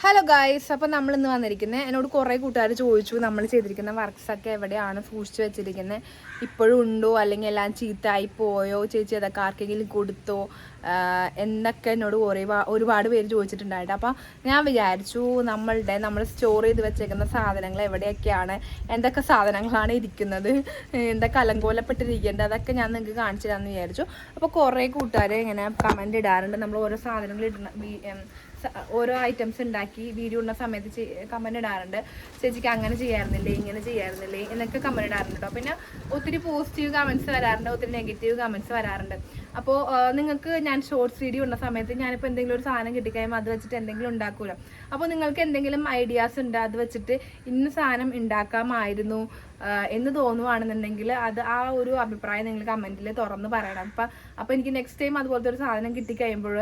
Hello guys അപ്പോൾ നമ്മൾ ഇന്ന് വന്നിരിക്കുന്നത് എന്നോട് കുറേ കൂട്ടുകാർ ചോദിച്ചു നമ്മൾ ചെയ്തിരിക്കുന്ന വർക്ക്സ് ഒക്കെ എവിടെയാണ് സൂക്ഷിച്ചു വെച്ചിരിക്കുന്നത് ഇപ്പോഴും ഉണ്ടോ? അല്ലെങ്കിൽ എല്ലാം ചീത്തയായി പോയോ? ചേച്ചി അതൊക്കെ ആർക്കെങ്കിലും കൊടുത്തോ? എന്നൊക്കെ എന്നോട് കുറേ ഒരുപാട് പേര് ചോദിച്ചിട്ടുണ്ടായിട്ട്. അപ്പോൾ ഞാൻ വിചാരിച്ചു നമ്മളുടെ നമ്മൾ സ്റ്റോർ ചെയ്ത് വെച്ചേക്കുന്ന സാധനങ്ങൾ എവിടെയൊക്കെയാണ്? എന്തൊക്കെ സാധനങ്ങളാണ് ഇരിക്കുന്നത്? എന്തൊക്കെ അലങ്കോലപ്പെട്ടിരിക്കേണ്ടത് അതൊക്കെ ഞാൻ നിങ്ങൾക്ക് കാണിച്ചു തരാമെന്ന് വിചാരിച്ചു. അപ്പോൾ കുറേ കൂട്ടുകാർ ഇങ്ങനെ കമന്റ് ഇടാറുണ്ട്. നമ്മൾ ഓരോ സാധനങ്ങൾ ഇടുന്ന ഓരോ ഐറ്റംസ് ഉണ്ടാക്കി വീഡിയോ ഇടുന്ന സമയത്ത് കമന്റ് ഇടാറുണ്ട്. ചേച്ചിക്ക് അങ്ങനെ ചെയ്യാറുന്നില്ലേ? ഇങ്ങനെ ചെയ്യാറുന്നില്ലേ? എന്നൊക്കെ കമന്റ് ഇടാറുണ്ട് കേട്ടോ. പിന്നെ ഒത്തിരി പോസിറ്റീവ് കമൻസ് വരാറുണ്ട്. ഒത്തിരി നെഗറ്റീവ് കമൻസ് വരാറുണ്ട്. അപ്പോൾ നിങ്ങൾക്ക് ഞാൻ ഷോർട്സ് വീഡിയോ ഉള്ള സമയത്ത് ഞാനിപ്പോൾ എന്തെങ്കിലും ഒരു സാധനം കിട്ടിക്കഴിയുമ്പോൾ അത് വെച്ചിട്ട് എന്തെങ്കിലും ഉണ്ടാക്കുമല്ലോ അപ്പോൾ നിങ്ങൾക്ക് എന്തെങ്കിലും ഐഡിയാസ് ഉണ്ട്? അത് വെച്ചിട്ട് ഇന്ന സാധനം ഉണ്ടാക്കാമായിരുന്നു. എന്ന് തോന്നുവാണെന്നുണ്ടെങ്കിൽ അത് ആ ഒരു അഭിപ്രായം നിങ്ങൾ കമന്റിൽ തുറന്ന് പറയണം. അപ്പം അപ്പോൾ എനിക്ക് നെക്സ്റ്റ് ടൈം അതുപോലത്തെ ഒരു സാധനം കിട്ടിക്കഴിയുമ്പോൾ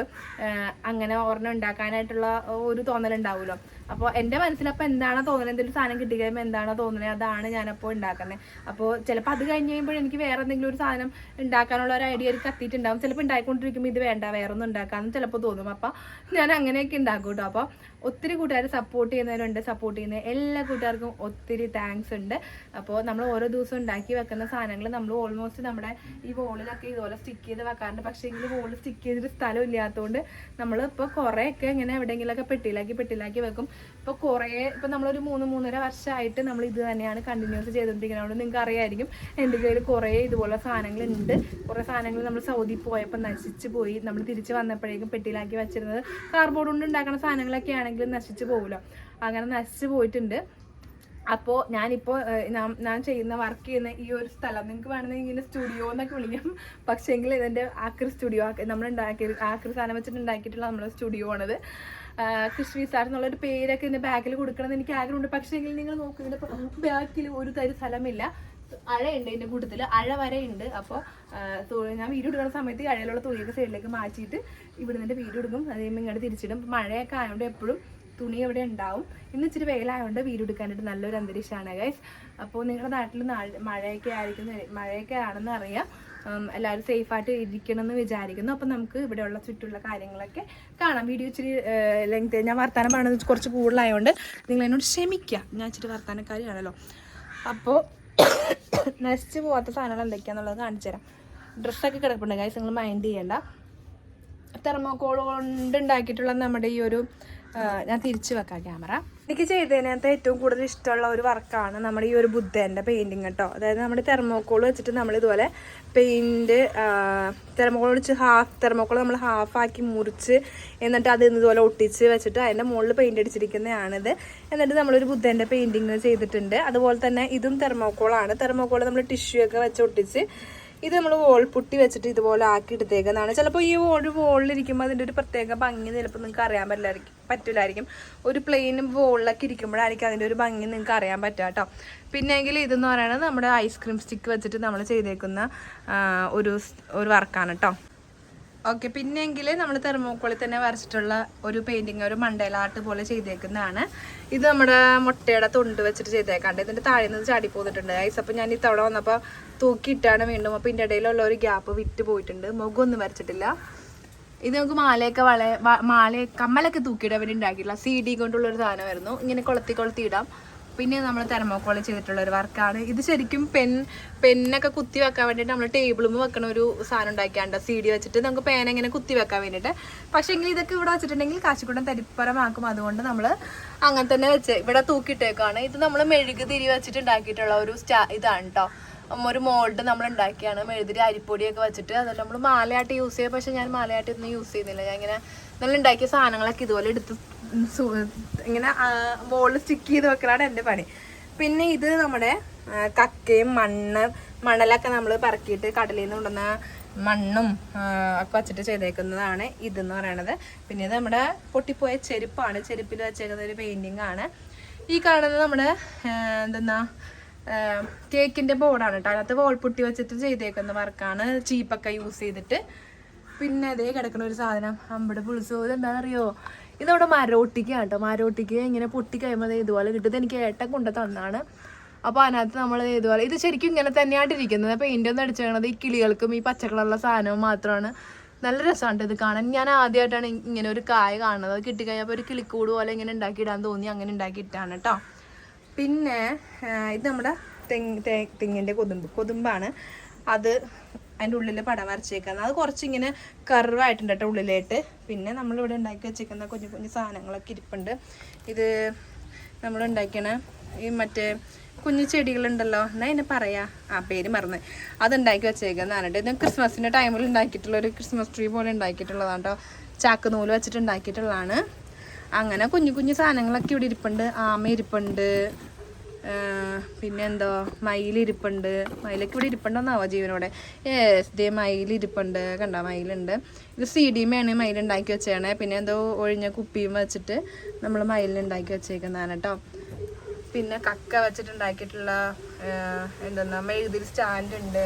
അങ്ങനെ ഒരെണ്ണം ഉണ്ടാക്കാനായിട്ടുള്ള ഒരു തോന്നലുണ്ടാവുമല്ലോ. അപ്പോൾ എന്റെ മനസ്സിലപ്പോൾ എന്താണോ തോന്നുന്നത് എന്തെങ്കിലും സാധനം കിട്ടിക്കഴിയുമ്പോൾ എന്താണോ തോന്നുന്നത് അതാണ് ഞാനപ്പോൾ ഉണ്ടാക്കുന്നത് അപ്പോൾ ചിലപ്പോൾ അത് കഴിഞ്ഞ് കഴിയുമ്പോൾ എനിക്ക് വേറെ എന്തെങ്കിലും ഒരു സാധനം ഉണ്ടാക്കാനുള്ള ഒരു ഐഡിയ ഒരു കത്തിയിട്ടുണ്ടാവും. ചിലപ്പോൾ ഉണ്ടായിക്കൊണ്ടിരിക്കുമ്പോൾ ഇത് വേണ്ട വേറെ ഒന്നും ഉണ്ടാക്കാമെന്ന് ചിലപ്പോൾ തോന്നും. അപ്പോൾ ഞാൻ അങ്ങനെയൊക്കെ ഉണ്ടാക്കും കേട്ടോ. അപ്പോൾ ഒത്തിരി കൂട്ടുകാർ സപ്പോർട്ട് ചെയ്യുന്നവരുണ്ട് സപ്പോർട്ട് ചെയ്യുന്ന എല്ലാ കൂട്ടുകാർക്കും ഒത്തിരി താങ്ക്സ് ഉണ്ട്. അപ്പോൾ നമ്മൾ ഓരോ ദിവസം ഉണ്ടാക്കി വെക്കുന്ന സാധനങ്ങൾ നമ്മൾ ഓൾമോസ്റ്റ് നമ്മുടെ ഈ വോളിലൊക്കെ ഇതുപോലെ സ്റ്റിക്ക് ചെയ്ത് വെക്കാറുണ്ട്. പക്ഷേ എങ്കിൽ വോളിൽ സ്റ്റിക്ക് ചെയ്തിട്ട് സ്ഥലം ഇല്ലാത്തതുകൊണ്ട് നമ്മൾ ഇപ്പോൾ കുറേയൊക്കെ ഇങ്ങനെ എവിടെയെങ്കിലുമൊക്കെ പെട്ടിയിലാക്കി പെട്ടിയിലാക്കി വെക്കും. ഇപ്പോൾ കുറേ ഇപ്പോൾ നമ്മളൊരു മൂന്ന് മൂന്നര വർഷമായിട്ട് നമ്മൾ ഇത് തന്നെയാണ് കണ്ടിന്യൂസ് ചെയ്തുകൊണ്ടിരിക്കുന്നത് നിങ്ങൾക്ക് അറിയായിരിക്കും എന്റെ കയ്യിൽ കുറേ ഇതുപോലെ സാധനങ്ങളുണ്ട്. കുറേ സാധനങ്ങൾ നമ്മൾ സൗദി പോയപ്പോൾ നശിച്ച് പോയി. നമ്മൾ തിരിച്ച് വന്നപ്പോഴേക്കും പെട്ടിയിലാക്കി വെച്ചിരുന്നത് കാർബോർഡ് കൊണ്ട് ഉണ്ടാക്കുന്ന സാധനങ്ങളൊക്കെ ആണെങ്കിലും നശിച്ചു പോകുമല്ലോ അങ്ങനെ നശിച്ച് പോയിട്ടുണ്ട്. അപ്പോൾ ഞാനിപ്പോൾ ഞാൻ ചെയ്യുന്ന വർക്ക് ചെയ്യുന്ന ഈ ഒരു സ്ഥലം നിങ്ങൾക്ക് വേണമെങ്കിൽ ഇങ്ങനെ സ്റ്റുഡിയോ എന്നൊക്കെ വിളിക്കാം. പക്ഷേങ്കിൽ ഇതിന്റെ ആക്രി സ്റ്റുഡിയോ നമ്മൾ ഉണ്ടാക്കി ആക്രി സാധനം വെച്ചിട്ട് ഉണ്ടാക്കിയിട്ടുള്ള നമ്മുടെ സ്റ്റുഡിയോ ആണത്. കൃഷി സാർ എന്നുള്ളൊരു പേരൊക്കെ ഇതിന്റെ ബാക്കിൽ കൊടുക്കണം എന്ന് എനിക്ക് ആഗ്രഹമുണ്ട്. പക്ഷേ എങ്കിൽ നിങ്ങൾ നോക്കുന്നതിന്റെ ബാക്കിൽ ഒരു തരി സ്ഥലമില്ല. അഴയുണ്ട് ഇതിന്റെ കൂട്ടത്തിൽ അഴ വരെയുണ്ട് അപ്പോൾ ഞാൻ വീട് എടുക്കുന്ന സമയത്ത് ഈ അഴയിലുള്ള തുണിയൊക്കെ സൈഡിലേക്ക് മാറ്റിയിട്ട് ഇവിടെ നിന്ന് വീഡിയോ എടുക്കും അത് കഴിയുമ്പോൾ ഇങ്ങോട്ട് തിരിച്ചിടും. മഴയൊക്കെ ആയതുകൊണ്ട് എപ്പോഴും തുണി ഇവിടെ ഉണ്ടാവും. ഇന്ന് ഇച്ചിരി വെയിലായതുകൊണ്ട് വീട് എടുക്കാനായിട്ട് നല്ലൊരു അന്തരീക്ഷമാണ് ഗൈസ് അപ്പോൾ നിങ്ങളുടെ നാട്ടിൽ മഴയൊക്കെ ആയിരിക്കും മഴയൊക്കെ ആണെന്ന് അറിയാം. എല്ലാവരും സേഫായിട്ട് ഇരിക്കണം എന്ന് വിചാരിക്കുന്നു. അപ്പം നമുക്ക് ഇവിടെയുള്ള ചുറ്റുള്ള കാര്യങ്ങളൊക്കെ കാണാം. വീഡിയോ ഇച്ചിരി ലെങ്ത് ഞാൻ വർത്താനം പറയുന്നത് കുറച്ച് കൂടുതലായതുകൊണ്ട് നിങ്ങൾ എന്നോട് ക്ഷമിക്കുക ഞാൻ ഇച്ചിരി വർത്തമാനക്കാരിയാണല്ലോ അപ്പോൾ നശിച്ച് പോകാത്ത സാധനങ്ങൾ എന്തൊക്കെയാണെന്നുള്ളത് കാണിച്ചു തരാം. ഡ്രസ്സൊക്കെ കിടപ്പുണ്ട് ഗൈസ് നിങ്ങൾ മൈൻഡ് ചെയ്യണ്ട. തെർമോക്കോൾ കൊണ്ട് ഉണ്ടാക്കിയിട്ടുള്ള നമ്മുടെ ഈ ഒരു ഞാൻ തിരിച്ചു വെക്കാം ക്യാമറ എനിക്ക് ചെയ്തതിനകത്ത് ഏറ്റവും കൂടുതൽ ഇഷ്ടമുള്ള ഒരു വർക്കാണ് നമ്മുടെ ഈ ഒരു ബുദ്ധേന്റെ പെയിന്റിങ് കേട്ടോ. അതായത് നമ്മുടെ തെർമോക്കോൾ വെച്ചിട്ട് നമ്മൾ ഇതുപോലെ പെയിന്റ് തെർമോക്കോൾ വെച്ച് ഹാഫ് തെർമോക്കോൾ നമ്മൾ ഹാഫാക്കി മുറിച്ച് എന്നിട്ട് അത് ഇതുപോലെ ഒട്ടിച്ച് വെച്ചിട്ട് അതിന്റെ മുകളിൽ പെയിന്റ് അടിച്ചിരിക്കുന്നതാണിത്. എന്നിട്ട് നമ്മളൊരു ബുദ്ധേന്റെ പെയിന്റിങ് ചെയ്തിട്ടുണ്ട്. അതുപോലെ തന്നെ ഇതും തെർമോക്കോളാണ്. തെർമോക്കോൾ നമ്മൾ ടിഷ്യൂ ഒക്കെ വെച്ച് ഒട്ടിച്ച് ഇത് നമ്മൾ വോൾ പുട്ടി വെച്ചിട്ട് ഇതുപോലെ ആക്കി എടുത്തേക്കുന്നതാണ് ചിലപ്പോൾ ഈ ഒരു വോളിലിരിക്കുമ്പോൾ അതിന്റെ ഒരു പ്രത്യേക ഭംഗി ചിലപ്പോൾ നിങ്ങൾക്ക് അറിയാൻ പറ്റില്ലായിരിക്കും പറ്റില്ലായിരിക്കും ഒരു പ്ലെയിൻ വോളിലൊക്കെ ഇരിക്കുമ്പോഴായിരിക്കും അതിന്റെ ഒരു ഭംഗി നിങ്ങൾക്ക് അറിയാൻ പറ്റുക കേട്ടോ. പിന്നെങ്കിൽ ഇതെന്ന് പറയുന്നത് നമ്മുടെ ഐസ്ക്രീം സ്റ്റിക്ക് വെച്ചിട്ട് നമ്മൾ ചെയ്തേക്കുന്ന ഒരു ഒരു വർക്കാണ് കേട്ടോ. ഓക്കെ പിന്നെങ്കിൽ നമ്മൾ തെർമോക്കോളിൽ തന്നെ വരച്ചിട്ടുള്ള ഒരു പെയിന്റിങ് ഒരു മണ്ടേല ആർട്ട് പോലെ ചെയ്തേക്കുന്നതാണ്. ഇത് നമ്മുടെ മുട്ടയുടെ തൊണ്ട് വെച്ചിട്ട് ചെയ്തേക്കാണ്ട്. ഇതിന്റെ താഴെ നിന്ന് ചാടി പോന്നിട്ടുണ്ട്. ഐസ് അപ്പോൾ ഞാൻ ഈ തവണ വന്നപ്പോൾ തൂക്കിയിട്ടാണ് വീണ്ടും അപ്പോൾ ഇതിന്റെ ഇടയിലുള്ള ഒരു ഗ്യാപ്പ് വിറ്റ് പോയിട്ടുണ്ട്. മുഖമൊന്നും വരച്ചിട്ടില്ല. ഇത് നമുക്ക് മാലയൊക്കെ വള മാല കമ്മലൊക്കെ തൂക്കിയിടാൻ വേണ്ടി ഉണ്ടാക്കിയിട്ടുള്ള സി ഡി കൊണ്ടുള്ള ഒരു സാധനമായിരുന്നു. ഇങ്ങനെ കൊളുത്തി കൊളുത്തി ഇടാം പിന്നെ നമ്മൾ തെർമോക്കോളിൽ ചെയ്തിട്ടുള്ള ഒരു വർക്കാണ്. ഇത് ശരിക്കും പെൻ പെന്നൊക്കെ കുത്തി വെക്കാൻ വേണ്ടിയിട്ട് നമ്മൾ ടേബിളും വെക്കണ ഒരു സാധനം ഉണ്ടാക്കിയാണ്ട് സി ഡി വെച്ചിട്ട് നമുക്ക് പേന ഇങ്ങനെ കുത്തി വെക്കാൻ വേണ്ടിയിട്ട്. പക്ഷേ എങ്കിൽ ഇതൊക്കെ ഇവിടെ വെച്ചിട്ടുണ്ടെങ്കിൽ കാശിക്കൂട്ടം തരിപ്പരമാക്കും. അതുകൊണ്ട് നമ്മൾ അങ്ങനെ തന്നെ വെച്ച് ഇവിടെ തൂക്കിയിട്ടേക്കാണ്. ഇത് നമ്മൾ മെഴുക് തിരി വെച്ചിട്ട് ഉണ്ടാക്കിയിട്ടുള്ള ഒരു സ്റ്റാ ഇതാണ് കേട്ടോ ഒരു മോൾഡ് നമ്മൾ ഉണ്ടാക്കിയാണ്. മെഴുതിരി അരിപ്പൊടിയൊക്കെ വെച്ചിട്ട് അതുകൊണ്ട് നമ്മൾ മാലയായിട്ട് യൂസ് ചെയ്യുക പക്ഷേ ഞാൻ മാലയായിട്ട് ഒന്നും യൂസ് ചെയ്യുന്നില്ല. ഞാൻ ഇങ്ങനെ നമ്മൾ ഉണ്ടാക്കിയ സാധനങ്ങളൊക്കെ ഇതുപോലെ എടുത്ത് ഇങ്ങനെ ബോളിൽ സ്റ്റിക്ക് ചെയ്ത് വെക്കലാണ് എന്റെ പണി. പിന്നെ ഇത് നമ്മുടെ കക്കയും മണ്ണ് മണലൊക്കെ നമ്മൾ പറക്കിയിട്ട് കടലിൽ നിന്ന് കൊണ്ടുവന്ന മണ്ണും ഒക്കെ വച്ചിട്ട് ചെയ്തേക്കുന്നതാണ് ഇതെന്ന് പറയണത്. പിന്നെ ഇത് നമ്മുടെ പൊട്ടിപ്പോയ ചെരുപ്പാണ്. ചെരുപ്പിൽ വെച്ചേക്കുന്ന ഒരു പെയിന്റിങ് ആണ്. ഈ കാണുന്നത് നമ്മുടെ എന്തെന്നാ കേക്കിന്റെ ബോർഡാണ് കേട്ടോ അതിനകത്ത് വോൾപുട്ടി വെച്ചിട്ട് ചെയ്തേക്കുന്ന വർക്കാണ് ചീപ്പൊക്കെ യൂസ് ചെയ്തിട്ട് പിന്നെ അതേ കിടക്കുന്ന ഒരു സാധനം. നമ്മുടെ പുളിസോ എന്താണെന്നറിയോ? ഇതവിടെ മരോട്ടിക്കാണ് കേട്ടോ മരോട്ടിക്ക് ഇങ്ങനെ പൊട്ടി കഴിയുമ്പോൾ ദേ ഇതുപോലെ കിട്ടും. എനിക്ക് ഏട്ടൻ കൊണ്ട തന്നാണ്. അപ്പോൾ അതിനകത്ത് നമ്മൾ ഇതുപോലെ ഇത് ശരിക്കും ഇങ്ങനെ തന്നെയായിട്ട് ഇരിക്കുന്നത്. പെയിന്റ് ഒന്നും അടിച്ചേക്കണത് ഈ കിളികൾക്കും ഈ പച്ചക്കളറുള്ള സാധനവും മാത്രമാണ് നല്ല രസമാണ് ഇത് കാണാൻ. ഞാൻ ആദ്യമായിട്ടാണ് ഇങ്ങനെ ഒരു കായ കാണുന്നത്. അത് കിട്ടിക്കഴിഞ്ഞപ്പോൾ ഒരു കിളിക്കൂട് പോലെ ഇങ്ങനെ ഉണ്ടാക്കിയിടാൻ തോന്നി. അങ്ങനെ ഉണ്ടാക്കിയിട്ടാണ് കേട്ടോ പിന്നെ ഇത് നമ്മുടെ തെങ്ങ് തെങ്ങിന്റെ കൊതുമ്പ്. കൊതുമ്പാണ്. അത് അതിന്റെ ഉള്ളിൽ പടം വരച്ചേക്കുന്നത് അത് കുറച്ചിങ്ങനെ കർവായിട്ടുണ്ട് കേട്ടോ ഉള്ളിലായിട്ട്. പിന്നെ നമ്മളിവിടെ ഉണ്ടാക്കി വെച്ചേക്കുന്ന കുഞ്ഞു കുഞ്ഞു സാധനങ്ങളൊക്കെ ഇരിപ്പുണ്ട്. ഇത് നമ്മൾ ഉണ്ടാക്കിയാണ് ഈ മറ്റേ കുഞ്ഞു ചെടികളുണ്ടല്ലോ. എന്നാ എന്നെ പറയാ? ആ പേര് മറന്ന്. അത് ഉണ്ടാക്കി വെച്ചേക്കുന്നതാണ് കേട്ടോ ഇത് ക്രിസ്മസിന്റെ ടൈമിൽ ഉണ്ടാക്കിയിട്ടുള്ള ഒരു ക്രിസ്മസ് ട്രീ പോലെ ഉണ്ടാക്കിയിട്ടുള്ളതാണ് കേട്ടോ. ചാക്ക് നൂൽ വെച്ചിട്ട് ഉണ്ടാക്കിയിട്ടുള്ളതാണ്. അങ്ങനെ കുഞ്ഞു കുഞ്ഞു സാധനങ്ങളൊക്കെ ഇവിടെ ഇരിപ്പുണ്ട്. ആമ ഇരിപ്പുണ്ട്. ആ, പിന്നെ എന്തോ മയിലിരിപ്പുണ്ട്. മയിലൊക്കെ ഇവിടെ ഇരിപ്പുണ്ടെന്നാവോ ജീവനോടെ? ഏസ് ദേ മയിലിരിപ്പുണ്ട്. കണ്ട മയിലുണ്ട്. ഇത് സി ഡി മേണ് മയിലുണ്ടാക്കി വെച്ചേണേ പിന്നെ എന്തോ ഒഴിഞ്ഞ കുപ്പിയും വെച്ചിട്ട് നമ്മൾ മയിലിനുണ്ടാക്കി വെച്ചേക്കുന്നതാണ് കേട്ടോ. പിന്നെ കക്ക വെച്ചിട്ടുണ്ടാക്കിയിട്ടുള്ള എന്തെന്നാ മെഴുതിൽ സ്റ്റാൻഡ് ഉണ്ട്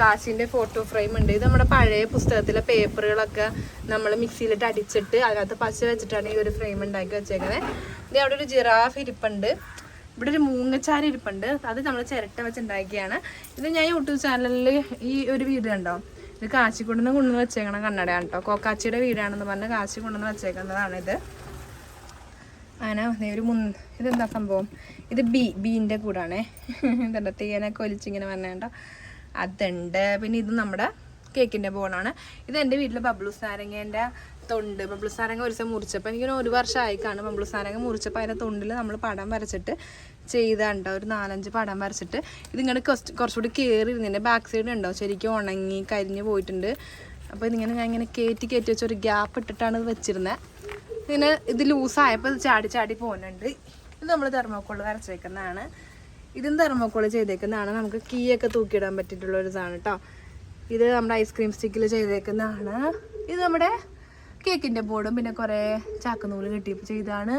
കാശിന്റെ ഫോട്ടോ ഫ്രെയിം ഉണ്ട്. ഇത് നമ്മുടെ പഴയ പുസ്തകത്തിലെ പേപ്പറുകളൊക്കെ നമ്മൾ മിക്സിയിലിട്ട് അടിച്ചിട്ട് അതിനകത്ത് പശ വെച്ചിട്ടാണ് ഈ ഒരു ഫ്രെയിം ഉണ്ടാക്കി വെച്ചേക്കുന്നത് ഇത് അവിടെ ഒരു ജിറാഫ് ഇരിപ്പുണ്ട്. ഇവിടെ ഒരു മൂങ്ങച്ചാര ഇരിപ്പുണ്ട്. അത് നമ്മൾ ചിരട്ട വെച്ചുണ്ടാക്കിയാണ്. ഇത് ഞാൻ യൂട്യൂബ് ചാനലിൽ ഈ ഒരു വീട് കണ്ടോ? ഇത് കാശിക്കൊണ്ടുവന്ന് കൊണ്ടുവന്ന് വെച്ചേക്കണം കണ്ണടയാണ് കേട്ടോ. കോക്കാച്ചിയുടെ വീടാണെന്ന് പറഞ്ഞ് കാശി കൊണ്ടുവന്ന് ഇത്. അങ്ങനെ ഒരു മുൻ ഇതെന്താ സംഭവം? ഇത് ബി ബീന്റെ കൂടാണേ. ഇതെന്താ തേനൊക്കെ ഒലിച്ചിങ്ങനെ വന്നേണ്ട അതുണ്ട്. പിന്നെ ഇത് നമ്മുടെ കേക്കിന്റെ ബോണാണ്. ഇത് എന്റെ വീട്ടിൽ ബബ്ലൂസ് നാരങ്ങേന്റെ തൊണ്ട് നാരങ്ങ ഒരു ദിവസം മുറിച്ചപ്പോൾ എനിക്കൊരു ഒരു വർഷമായി കാണും നാരങ്ങ മുറിച്ചപ്പോൾ അതിന്റെ തൊണ്ടിൽ നമ്മൾ പടം വരച്ചിട്ട് ചെയ്താണ്ടോ ഒരു നാലഞ്ച് പടം വരച്ചിട്ട്. ഇതിങ്ങനെ കുറച്ച് കുറച്ചുകൂടി കയറി ഇരുന്നതിന്റെ ബാക്ക് സൈഡ് ഉണ്ടോ ശരിക്കും ഉണങ്ങി കരിഞ്ഞ് പോയിട്ടുണ്ട്. അപ്പോൾ ഇതിങ്ങനെ ഞാൻ ഇങ്ങനെ കയറ്റി കയറ്റി വെച്ച ഒരു ഗ്യാപ്പ് ഇട്ടിട്ടാണ് ഇത് വെച്ചിരുന്നത് ഇങ്ങനെ ഇത് ലൂസായപ്പോൾ ഇത് ചാടി ചാടി പോകുന്നുണ്ട് ഇത് നമ്മൾ തെർമോക്കോൾ വരച്ചേക്കുന്നതാണ് ഇതും തെർമോക്കോൾ ചെയ്തേക്കുന്നതാണ്. നമുക്ക് കീയൊക്കെ തൂക്കിയിടാൻ പറ്റിയിട്ടുള്ള ഒരു ഇതാണ് കേട്ടോ ഇത് നമ്മുടെ ഐസ്ക്രീം സ്റ്റിക്കിൽ ചെയ്തേക്കുന്നതാണ്. ഇത് നമ്മുടെ കേക്കിന്റെ ബോർഡും പിന്നെ കുറേ ചാക്കനൂൽ കിട്ടിയപ്പോൾ ചെയ്താണ്.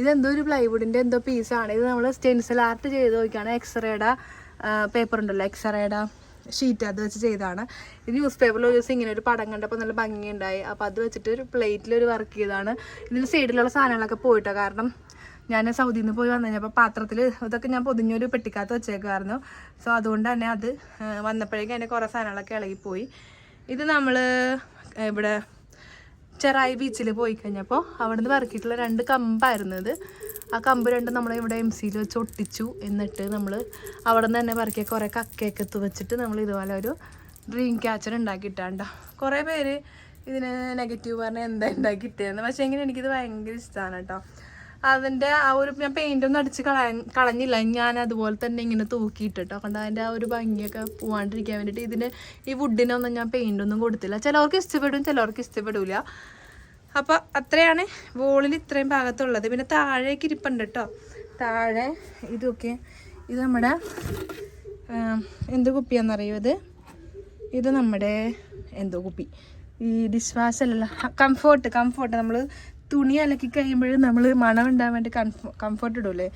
ഇതെന്തോ ഒരു പ്ലൈവുഡിന്റെ എന്തോ പീസാണ് ഇത് നമ്മൾ സ്റ്റെൻസിൽ ആർട്ട് ചെയ്ത് നോക്കിയാണ്. എക്സ്റേയുടെ പേപ്പർ ഉണ്ടല്ലോ. എക്സ്റേയുടെ ഷീറ്റ് അത് വെച്ച് ചെയ്താണ്. ഇത് ന്യൂസ് പേപ്പറിൽ ഒരു ദിവസം ഇങ്ങനെ ഒരു പടം കണ്ടപ്പോൾ നല്ല ഭംഗിയുണ്ടായി. അപ്പോൾ അത് വെച്ചിട്ട് ഒരു പ്ലേറ്റിൽ ഒരു വർക്ക് ചെയ്തതാണ് ഇതിന്റെ സൈഡിലുള്ള സാധനങ്ങളൊക്കെ പോയിട്ടോ. കാരണം ഞാൻ സൗദിയിൽ നിന്ന് പോയി വന്നു കഴിഞ്ഞപ്പോൾ പാത്രത്തിൽ ഇതൊക്കെ ഞാൻ പൊതിഞ്ഞൊരു പെട്ടിക്കകത്ത് വെച്ചേക്കുമായിരുന്നു സോ അതുകൊണ്ട് തന്നെ അത് വന്നപ്പോഴേക്കും അതിന്റെ കുറേ സാധനങ്ങളൊക്കെ ഇളകിപ്പോയി. ഇത് നമ്മൾ ഇവിടെ ചെറായി ബീച്ചിൽ പോയി കഴിഞ്ഞപ്പോൾ അവിടുന്ന് പറക്കിയിട്ടുള്ള രണ്ട് കമ്പായിരുന്നു ഇത്. ആ കമ്പ് രണ്ടും നമ്മൾ ഇവിടെ എം സിയിൽ വെച്ച് ഒട്ടിച്ചു. എന്നിട്ട് നമ്മൾ അവിടെ നിന്ന് തന്നെ പറക്കിയ കുറേ കക്കയൊക്കെ എത്തു വെച്ചിട്ട് നമ്മൾ ഇതുപോലെ ഒരു ഡ്രീം ക്യാച്ചർ ഉണ്ടാക്കിയിട്ടാണ്ടോ. കുറേ പേര് ഇതിന് നെഗറ്റീവ് പറഞ്ഞാൽ എന്താ ഉണ്ടാക്കിയിട്ടേന്ന്. പക്ഷേ എങ്ങനെ എനിക്കിത് ഭയങ്കര ഇഷ്ടമാണ് കേട്ടോ. അതിന്റെ ആ ഒരു ഞാൻ പെയിന്റ് ഒന്നും അടിച്ച് കളയാൻ കളഞ്ഞില്ല. ഞാൻ അതുപോലെ തന്നെ ഇങ്ങനെ തൂക്കിയിട്ടോ കണ്ട അതിന്റെ ആ ഒരു ഭംഗിയൊക്കെ പോവാണ്ടിരിക്കാൻ വേണ്ടിയിട്ട് ഇതിന് ഈ വുഡിനൊന്നും ഞാൻ പെയിന്റ് ഒന്നും കൊടുത്തില്ല. ചിലവർക്ക് ഇഷ്ടപ്പെടും ചിലവർക്ക് ഇഷ്ടപ്പെടില്ല അപ്പോൾ അത്രയാണ് വോളിൽ ഇത്രയും ഭാഗത്തുള്ളത്. പിന്നെ താഴേക്ക് ഇരിപ്പുണ്ട് കേട്ടോ താഴെ ഇതൊക്കെ ഇത് നമ്മുടെ എന്ത് കുപ്പിയാണെന്നറിയോ ഇത്? ഇത് നമ്മുടെ എന്തോ കുപ്പി. ഈ ഡിഷ് വാഷ് അല്ലല്ലോ കംഫോർട്ട് കംഫോർട്ട് നമ്മൾ തുണി അലക്കി കഴിയുമ്പോൾ നമ്മൾ മണം ഉണ്ടാകാൻ വേണ്ടി കംഫോർട്ട് ഇടൂലേ?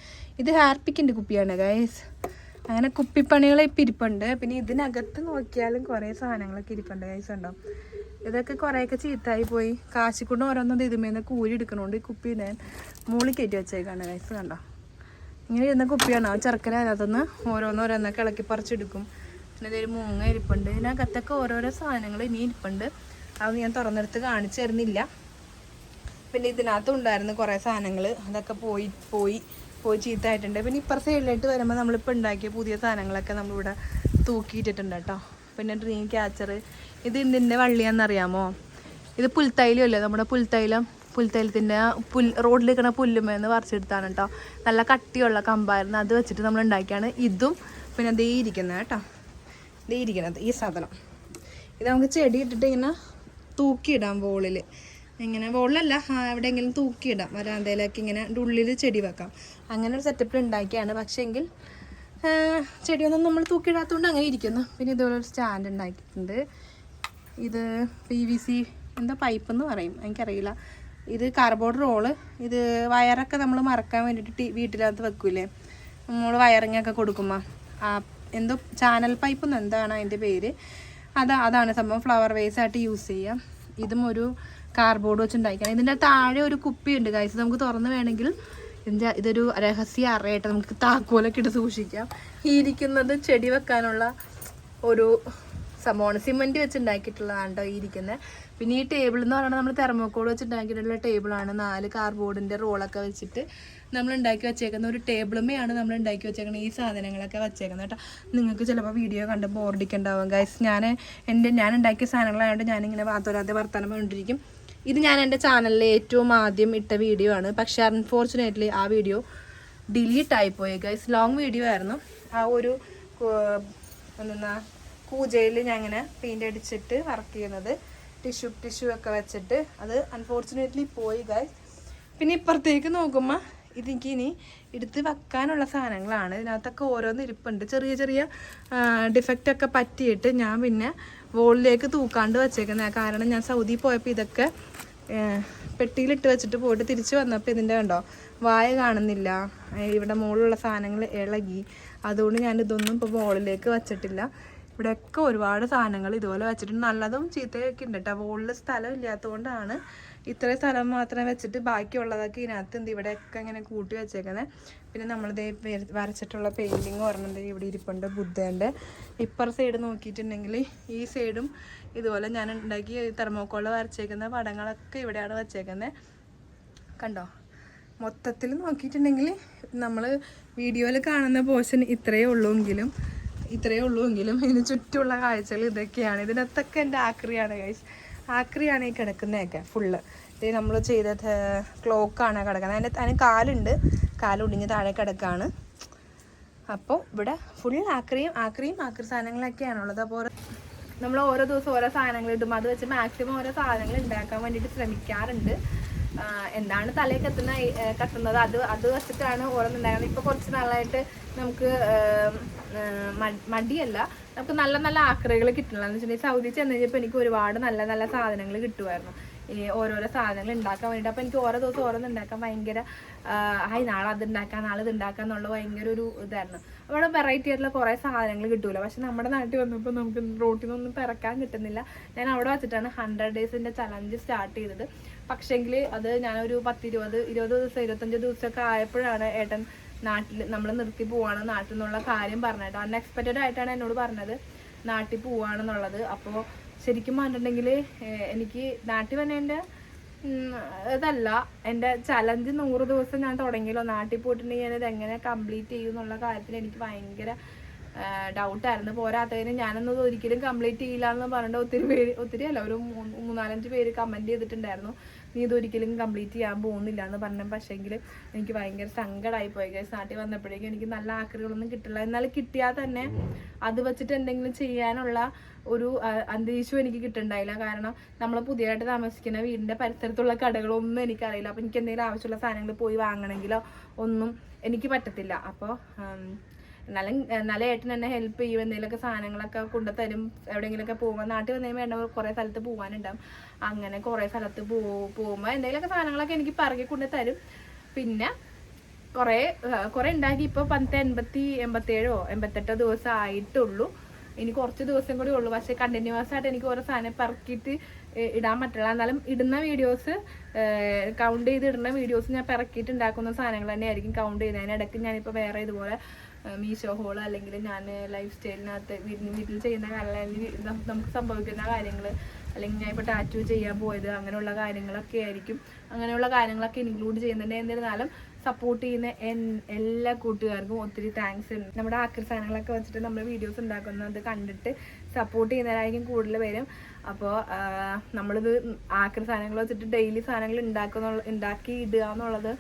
ഇത് ഹാർപ്പിക്കിന്റെ കുപ്പിയാണ് ഗൈസ് അങ്ങനെ കുപ്പിപ്പണികൾ ഇപ്പം ഇരിപ്പുണ്ട്. പിന്നെ ഇതിനകത്ത് നോക്കിയാലും കുറേ സാധനങ്ങളൊക്കെ ഇരിപ്പുണ്ട് ഗൈസ് ഉണ്ടോ ഇതൊക്കെ കുറേയൊക്കെ ചീത്തായി പോയി. കാശിക്കൊണ്ട് ഓരോന്നും ഇതിമേന്ന് കൂരി എടുക്കണോണ്ട് ഈ കുപ്പി ഞാൻ മൂളി കയറ്റി വെച്ചേക്കാണ് ഗൈസ് കണ്ടോ? ഇങ്ങനെ ഇരുന്ന കുപ്പിയാണ്. ആ ചെറുക്കൻ അതിനകത്തുനിന്ന് ഓരോന്നോരോന്നൊക്കെ ഇളക്കി പറിച്ചെടുക്കും. പിന്നെ ഇതൊരു മൂങ്ങ ഇരിപ്പുണ്ട്. ഇതിനകത്തൊക്കെ ഓരോരോ സാധനങ്ങൾ ഇനി ഇരിപ്പുണ്ട്. അത് ഞാൻ തുറന്നെടുത്ത് കാണിച്ചു തരുന്നില്ല. പിന്നെ ഇതിനകത്തും ഉണ്ടായിരുന്നു കുറേ സാധനങ്ങൾ അതൊക്കെ പോയി പോയി പോയി ചീത്തയായിട്ടുണ്ട്. പിന്നെ ഇപ്പുറ സൈഡിലായിട്ട് വരുമ്പോൾ നമ്മളിപ്പോൾ ഉണ്ടാക്കിയ പുതിയ സാധനങ്ങളൊക്കെ നമ്മളിവിടെ തൂക്കിയിട്ടിട്ടുണ്ട് കേട്ടോ. പിന്നെ ഡ്രീം ക്യാച്ചർ ഇത് ഇതിന്റെ വള്ളിയാണെന്നറിയാമോ? ഇത് പുൽത്തൈലമല്ലേ നമ്മുടെ പുൽത്തൈലം പുൽത്തൈലത്തിന്റെ പുൽ റോഡിൽ നിൽക്കുന്ന പുല്ലുമേന്ന് പറിച്ചെടുത്താണ് കേട്ടോ. നല്ല കട്ടിയുള്ള കമ്പായിരുന്നു. അത് വെച്ചിട്ട് നമ്മൾ ഉണ്ടാക്കിയാണ്. ഇതും പിന്നെ ദേ ഇരിക്കുന്നത് കേട്ടോ. ദേ ഇരിക്കുന്നത് ഈ സാധനം. ഇത് നമുക്ക് ചെടി ഇട്ടിട്ട് ഇങ്ങനെ തൂക്കിയിടാം വോളിൽ ഇങ്ങനെ വോളിലല്ല ആ, എവിടെയെങ്കിലും തൂക്കിയിടാം. വരാന്തയിലേക്ക് ഇങ്ങനെ ഉള്ളിൽ ചെടി വെക്കാം. അങ്ങനെ ഒരു സെറ്റപ്പിൽ ഉണ്ടാക്കിയാണ്. പക്ഷേ എങ്കിൽ ചെടിയൊന്നും നമ്മൾ തൂക്കിയിടാത്തതുകൊണ്ട് അങ്ങനെ ഇരിക്കുന്നു. പിന്നെ ഇതുപോലെ ഒരു സ്റ്റാൻഡ് ഉണ്ടാക്കിയിട്ടുണ്ട്. ഇത് പി വി സി എന്താ പൈപ്പ് എന്ന് പറയും. എനിക്കറിയില്ല. ഇത് കാർബോർഡ് റോൾ ഇത് വയറൊക്കെ നമ്മൾ മറക്കാൻ വേണ്ടിയിട്ട് ടി വീട്ടിനകത്ത് വെക്കൂലേ? നമ്മൾ വയറിങ്ങൊക്കെ കൊടുക്കുമ്പോൾ. ആ എന്തോ ചാനൽ പൈപ്പ് എന്താണ് അതിന്റെ പേര്. അതാ അതാണ് സംഭവം. ഫ്ലവർ വേസ് ആയിട്ട് യൂസ് ചെയ്യാം. ഇതും ഒരു കാർബോർഡ് വെച്ച് ഉണ്ടാക്കിയാണ് ഇതിന്റെ താഴെ ഒരു കുപ്പി ഉണ്ട് കാഴ്ച നമുക്ക് തുറന്ന് വേണമെങ്കിൽ ഇതിന്റെ ഇതൊരു രഹസ്യ അറയായിട്ട് നമുക്ക് താക്കോലൊക്കെ ഇട്ട് സൂക്ഷിക്കാം. ഈ ഇരിക്കുന്നത് ചെടി വെക്കാനുള്ള ഒരു സംഭവമാണ്. സിമെന്റ് വെച്ച് ഉണ്ടാക്കിയിട്ടുള്ളതാണ് കേട്ടോ ഈ ഇരിക്കുന്നത്. പിന്നെ ഈ ടേബിൾ എന്ന് പറയുന്നത് നമ്മൾ തെർമോക്കോൾ വെച്ച് ഉണ്ടാക്കിയിട്ടുള്ള ടേബിളാണ് നാല് കാർഡ്ബോർഡിന്റെ റോളൊക്കെ വെച്ചിട്ട് നമ്മൾ ഉണ്ടാക്കി വെച്ചേക്കുന്ന ഒരു ടേബിളുമേയാണ് നമ്മൾ ഉണ്ടാക്കി വെച്ചേക്കുന്നത് ഈ സാധനങ്ങളൊക്കെ വെച്ചേക്കുന്നത് കേട്ടോ. നിങ്ങൾക്ക് ചിലപ്പോൾ വീഡിയോ കണ്ട് ബോർഡിക്കുണ്ടാവും ഗൈസ് ഞാൻ എന്റെ ഞാൻ ഉണ്ടാക്കിയ സാധനങ്ങളായതുകൊണ്ട് ഞാനിങ്ങനെ വാത്തോരാതെ വർത്തമാനം കൊണ്ടിരിക്കും ഇത് ഞാൻ എന്റെ ചാനലിൽ ഏറ്റവും ആദ്യം ഇട്ട വീഡിയോ ആണ്. പക്ഷേ അൺഫോർച്ചുനേറ്റ്ലി ആ വീഡിയോ ഡിലീറ്റ് ആയിപ്പോയി ഗൈസ് ലോങ് വീഡിയോ ആയിരുന്നു. ആ ഒരു എന്താ കൂജയിൽ ഞാൻ ഇങ്ങനെ പെയിന്റ് അടിച്ചിട്ട് വർക്ക് ചെയ്യുന്നത്. ടിഷ്യൂ ടിഷ്യൂ ഒക്കെ വെച്ചിട്ട്. അത് അൺഫോർച്ചുനേറ്റ്ലി പോയി ഗൈസ് പിന്നെ ഇപ്പുറത്തേക്ക് നോക്കുമ്പോൾ ഇതെനിക്ക് ഇനി എടുത്ത് വെക്കാനുള്ള സാധനങ്ങളാണ്. ഇതിനകത്തൊക്കെ ഓരോന്ന് ഇരിപ്പുണ്ട്. ചെറിയ ചെറിയ ഡിഫക്റ്റൊക്കെ പറ്റിയിട്ട് ഞാൻ പിന്നെ വോളിലേക്ക് തൂക്കാണ്ട് വെച്ചേക്കുന്നത് കാരണം ഞാൻ സൗദി പോയപ്പോൾ ഇതൊക്കെ പെട്ടിയിലിട്ട് വെച്ചിട്ട് പോയിട്ട് തിരിച്ച് വന്നപ്പോൾ ഇതിന്റെ കണ്ടോ വായ കാണുന്നില്ല. ഇവിടെ മുകളിലുള്ള സാധനങ്ങൾ ഇളകി. അതുകൊണ്ട് ഞാൻ ഇതൊന്നും ഇപ്പോൾ വോളിലേക്ക് വെച്ചിട്ടില്ല. ഇവിടെയൊക്കെ ഒരുപാട് സാധനങ്ങൾ ഇതുപോലെ വെച്ചിട്ടുണ്ട്. നല്ലതും ചീത്തയൊക്കെ ഉണ്ട് കേട്ടോ. വോളിൽ സ്ഥലം ഇല്ലാത്തതുകൊണ്ടാണ് ഇത്രയും സ്ഥലം മാത്രം വെച്ചിട്ട് ബാക്കിയുള്ളതൊക്കെ ഇതിനകത്ത് എന്ത് ഇവിടെയൊക്കെ ഇങ്ങനെ കൂട്ടി വെച്ചേക്കുന്നത് പിന്നെ നമ്മളിത് വരച്ചിട്ടുള്ള പെയിന്റിങ് പറഞ്ഞത് ഇവിടെ ഇരിപ്പുണ്ട് ബുദ്ധേന്റെ. ഇപ്പർ സൈഡ് നോക്കിയിട്ടുണ്ടെങ്കിൽ ഈ സൈഡും ഇതുപോലെ ഞാൻ ഉണ്ടാക്കി തെർമോക്കോൾ വരച്ചേക്കുന്ന പടങ്ങളൊക്കെ ഇവിടെയാണ് വെച്ചേക്കുന്നത് കണ്ടോ? മൊത്തത്തിൽ നോക്കിയിട്ടുണ്ടെങ്കിൽ നമ്മൾ വീഡിയോയിൽ കാണുന്ന പോർഷൻ ഇത്രയേ ഉള്ളൂ എങ്കിലും ഇത്രയേ ഉള്ളൂ എങ്കിലും ഇതിന് ചുറ്റുമുള്ള കാഴ്ചകൾ ഇതൊക്കെയാണ്. ഇതിനകത്തൊക്കെ എന്റെ ആക്രിയാണ് കൈസ് ആക്രിയാണ് ഈ കിടക്കുന്നതൊക്കെ ഫുള്ള് ഇത് നമ്മൾ ചെയ്ത ക്ലോക്കാണ് കിടക്കുന്നത്. അതിന്റെ അതിന് കാലുണ്ട്. കാലൊടിഞ്ഞ് താഴെ കിടക്കാണ്. അപ്പോൾ ഇവിടെ ഫുൾ ആക്രിയും ആക്രിയും ആക്രി സാധനങ്ങളൊക്കെയാണുള്ളത്. അപ്പോൾ നമ്മൾ ഓരോ ദിവസം ഓരോ സാധനങ്ങൾ ഇടും. അത് വെച്ച് മാക്സിമം ഓരോ സാധനങ്ങൾ ഉണ്ടാക്കാൻ വേണ്ടിയിട്ട് ശ്രമിക്കാറുണ്ട്. എന്താണ് തലയിൽ കത്തുന്ന കത്തുന്നത്? അത് അത് വെച്ചിട്ടാണ് ഓരോന്നുണ്ടാകുന്നത് ഇപ്പോൾ കുറച്ച് നാളായിട്ട് നമുക്ക് മടിയല്ല. നമുക്ക് നല്ല നല്ല ആക്രകൾ കിട്ടണമെന്ന് വെച്ചിട്ടുണ്ടെങ്കിൽ സൗദി ചെന്ന് കഴിഞ്ഞപ്പോൾ എനിക്ക് ഒരുപാട് നല്ല നല്ല സാധനങ്ങൾ കിട്ടുമായിരുന്നു ഈ ഓരോരോ സാധനങ്ങൾ ഉണ്ടാക്കാൻ വേണ്ടിയിട്ട്. അപ്പോൾ എനിക്ക് ഓരോ ദിവസം ഓരോന്ന് ഉണ്ടാക്കാൻ ഭയങ്കര ഹായ് നാളെ അത് ഉണ്ടാക്കാം നാളെ ഇത് ഉണ്ടാക്കാം എന്നുള്ള ഭയങ്കര ഒരു ഇതായിരുന്നു. അവിടെ വെറൈറ്റി ആയിട്ടുള്ള കുറേ സാധനങ്ങൾ കിട്ടൂല. പക്ഷെ നമ്മുടെ നാട്ടിൽ വന്നപ്പോൾ നമുക്ക് റോട്ടിൽ നിന്നൊന്നും പിറക്കാൻ കിട്ടുന്നില്ല. ഞാൻ അവിടെ വെച്ചിട്ടാണ് ഹൺഡ്രഡ് ഡേയ്സിന്റെ ചലഞ്ച് സ്റ്റാർട്ട് ചെയ്തത്. പക്ഷേങ്കിൽ അത് ഞാനൊരു പത്തിരുപത് ഇരുപത് ദിവസം ഇരുപത്തഞ്ച് ദിവസമൊക്കെ ആയപ്പോഴാണ് ഏട്ടൻ നാട്ടിൽ നമ്മൾ നിർത്തി പോവാണ് നാട്ടിൽ നിന്നുള്ള കാര്യം പറഞ്ഞിട്ട് അൺഎക്സ്പെക്റ്റഡ് ആയിട്ടാണ് എന്നോട് പറഞ്ഞത്. നാട്ടിൽ പോവാണെന്നുള്ളത്. അപ്പോൾ ശരിക്കും പറഞ്ഞിട്ടുണ്ടെങ്കിൽ എനിക്ക് നാട്ടിൽ വന്നതിന്റെ ഇതല്ല. എന്റെ ചലഞ്ച് നൂറ് ദിവസം ഞാൻ തുടങ്ങിയല്ലോ. നാട്ടിൽ പോയിട്ടുണ്ടെങ്കിൽ ഞാനത് എങ്ങനെ കംപ്ലീറ്റ് ചെയ്യും എന്നുള്ള കാര്യത്തിൽ എനിക്ക് ഭയങ്കര ഡൗട്ടായിരുന്നു പോരാത്തതിന് ഞാനൊന്നും ഒരിക്കലും കംപ്ലീറ്റ് ചെയ്യില്ല എന്ന് പറഞ്ഞിട്ട് ഒത്തിരി പേര് ഒത്തിരി അല്ല ഒരു മൂന്ന് മൂന്നാലഞ്ച് പേര് കമന്റ് ചെയ്തിട്ടുണ്ടായിരുന്നു. നീ ഇതൊരിക്കലും കംപ്ലീറ്റ് ചെയ്യാൻ പോകുന്നില്ല എന്ന് പറഞ്ഞ പക്ഷേങ്കിൽ എനിക്ക് ഭയങ്കര സങ്കടമായി പോയി. ഗൈസ് നാട്ടിൽ വന്നപ്പോഴേക്കും എനിക്ക് നല്ല ആക്രികളൊന്നും കിട്ടില്ല. എന്നാൽ കിട്ടിയാൽ തന്നെ അത് വെച്ചിട്ട് എന്തെങ്കിലും ചെയ്യാനുള്ള ഒരു അന്തരീക്ഷം എനിക്ക് കിട്ടുന്നുണ്ടായില്ല കാരണം നമ്മൾ പുതിയതായിട്ട് താമസിക്കുന്ന വീടിന്റെ പരിസരത്തുള്ള കടകളൊന്നും എനിക്കറിയില്ല. അപ്പോൾ എനിക്ക് എന്തെങ്കിലും ആവശ്യമുള്ള സാധനങ്ങൾ പോയി വാങ്ങണമെങ്കിലോ ഒന്നും എനിക്ക് പറ്റത്തില്ല. അപ്പോൾ എന്നാലും എന്നാലും ഏട്ടൻ എന്നെ ഹെൽപ്പ് ചെയ്യും. എന്തെങ്കിലുമൊക്കെ സാധനങ്ങളൊക്കെ കൊണ്ടുതരും എവിടെയെങ്കിലുമൊക്കെ പോകുമ്പോൾ നാട്ടിൽ വന്നതിന് വേണ്ട കുറേ സ്ഥലത്ത് പോകാനുണ്ടാവും അങ്ങനെ കുറേ സ്ഥലത്ത് പോ പോകുമ്പോൾ എന്തെങ്കിലുമൊക്കെ സാധനങ്ങളൊക്കെ എനിക്ക് പറക്കി കൊണ്ടു തരും. പിന്നെ കുറേ കുറേ ഉണ്ടാക്കി. ഇപ്പോൾ പത്ത് എൺപത്തി എൺപത്തേഴോ എൺപത്തെട്ടോ ദിവസം ആയിട്ടുള്ളൂ. ഇനി കുറച്ച് ദിവസം കൂടി ഉള്ളു. പക്ഷേ കണ്ടിന്യൂസ് ആയിട്ട് എനിക്ക് ഓരോ സാധനം പെറക്കിയിട്ട് ഇടാൻ പറ്റില്ല. എന്നാലും ഇടുന്ന വീഡിയോസ് കൗണ്ട് ചെയ്ത് ഇടുന്ന വീഡിയോസ് ഞാൻ പെറക്കിയിട്ട് ഉണ്ടാക്കുന്ന സാധനങ്ങൾ തന്നെയായിരിക്കും കൗണ്ട് ചെയ്യുന്നത്. അതിനിടയ്ക്ക് ഞാനിപ്പോൾ വേറെ ഇതുപോലെ മീഷോ ഹോൾ അല്ലെങ്കിൽ ഞാൻ ലൈഫ് സ്റ്റൈലിനകത്ത് വീട്ടിൽ വീട്ടിൽ ചെയ്യുന്ന കാര്യങ്ങൾ നമുക്ക് സംഭവിക്കുന്ന കാര്യങ്ങൾ അല്ലെങ്കിൽ ഞാൻ ഇപ്പോൾ ടാറ്റു ചെയ്യാൻ പോയത് അങ്ങനെയുള്ള കാര്യങ്ങളൊക്കെ ആയിരിക്കും. അങ്ങനെയുള്ള കാര്യങ്ങളൊക്കെ ഇൻക്ലൂഡ് ചെയ്യുന്നുണ്ട്. എന്നിരുന്നാലും സപ്പോർട്ട് ചെയ്യുന്ന എല്ലാ കൂട്ടുകാർക്കും ഒത്തിരി താങ്ക്സ് ഉണ്ട്. നമ്മുടെ ആക്രി സാധനങ്ങളൊക്കെ വെച്ചിട്ട് നമ്മൾ വീഡിയോസ് ഉണ്ടാക്കുന്നത് കണ്ടിട്ട് സപ്പോർട്ട് ചെയ്യുന്നവരായിരിക്കും കൂടുതൽ പേരും. അപ്പോൾ നമ്മളിത് ആക്രി സാധനങ്ങൾ വെച്ചിട്ട് ഡെയിലി സാധനങ്ങൾ ഉണ്ടാക്കുന്ന ഉണ്ടാക്കി ഇടുക എന്നുള്ളത്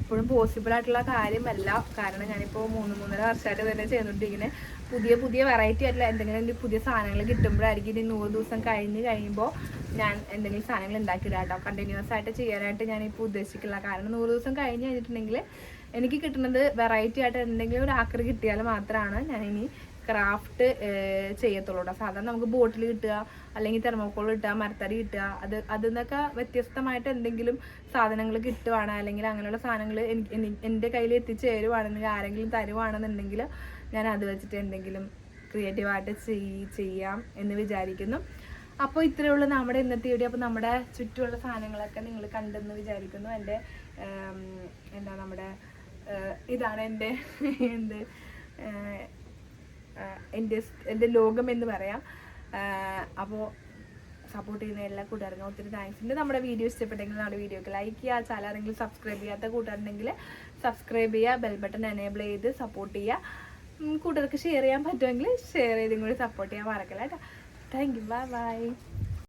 ഇപ്പോഴും പോസിബിൾ ആയിട്ടുള്ള കാര്യമല്ല. കാരണം ഞാനിപ്പോൾ മൂന്ന് മൂന്നര വർഷമായിട്ട് തന്നെ ചെയ്തുകൊണ്ടിരിക്കുന്നത് പുതിയ പുതിയ വെറൈറ്റി ആയിട്ടുള്ള എന്തെങ്കിലും പുതിയ സാധനങ്ങൾ കിട്ടുമ്പോഴായിരിക്കും ഇനി നൂറ് ദിവസം കഴിഞ്ഞ് കഴിയുമ്പോൾ ഞാൻ എന്തെങ്കിലും സാധനങ്ങൾ ഉണ്ടാക്കിയിടാം കേട്ടോ. കണ്ടിന്യൂസ് ആയിട്ട് ചെയ്യാനായിട്ട് ഞാനിപ്പോൾ ഉദ്ദേശിക്കില്ല കാരണം നൂറ് ദിവസം കഴിഞ്ഞ് കഴിഞ്ഞിട്ടുണ്ടെങ്കിൽ എനിക്ക് കിട്ടുന്നത് വെറൈറ്റി ആയിട്ട് എന്തെങ്കിലും ഒരു ആക്കറി കിട്ടിയാൽ മാത്രമാണ് ഞാൻ ഇനി ക്രാഫ്റ്റ് ചെയ്യത്തുള്ളൂ കേട്ടോ സാധാരണ നമുക്ക് ബോട്ടിൽ കിട്ടുക അല്ലെങ്കിൽ തെർമോക്കോൾ കിട്ടുക മരത്തടി കിട്ടുക അത് അതിൽ നിന്നൊക്കെ വ്യത്യസ്തമായിട്ട് എന്തെങ്കിലും സാധനങ്ങൾ കിട്ടുവാണ് അല്ലെങ്കിൽ അങ്ങനെയുള്ള സാധനങ്ങൾ എനിക്ക് എനി- എന്റെ കയ്യിൽ എത്തിച്ചേരുവാണെന്നെങ്കിൽ ആരെങ്കിലും തരുവാണെന്നുണ്ടെങ്കിൽ ഞാൻ അത് വെച്ചിട്ട് എന്തെങ്കിലും ക്രിയേറ്റീവായിട്ട് ചെയ് ചെയ്യാം എന്ന് വിചാരിക്കുന്നു. അപ്പോൾ ഇത്രയേ ഉള്ളൂ നമ്മുടെ ഇന്നത്തെ വീഡിയോ അപ്പോൾ നമ്മുടെ ചുറ്റുമുള്ള സാധനങ്ങളൊക്കെ നിങ്ങൾ കണ്ടെന്ന് വിചാരിക്കുന്നു. എന്റെ എന്താ നമ്മുടെ ഇതാണ് എന്റെ എന്ത് എന്റെ എന്റെ ലോകം എന്ന് പറയാം അപ്പോൾ സപ്പോർട്ട് ചെയ്യുന്ന എല്ലാ കൂട്ടുകാർക്കും ഒത്തിരി താങ്ക്സ് ഉണ്ട്. നമ്മുടെ വീഡിയോ ഇഷ്ടപ്പെട്ടെങ്കിൽ നമ്മുടെ വീഡിയോക്ക് ലൈക്ക് ചെയ്യുക. ചാനൽ ആരെങ്കിലും സബ്സ്ക്രൈബ് ചെയ്യാത്ത കൂട്ടുകാരുണ്ടെങ്കിൽ സബ്സ്ക്രൈബ് ചെയ്യുക. ബെൽ ബട്ടൺ എനേബിൾ ചെയ്ത് സപ്പോർട്ട് ചെയ്യുക. കൂട്ടുകാർക്ക് ഷെയർ ചെയ്യാൻ പറ്റുമെങ്കിൽ ഷെയർ ചെയ്തും കൂടി സപ്പോർട്ട് ചെയ്യാൻ മറക്കില്ല കേട്ടോ. Thank you bye bye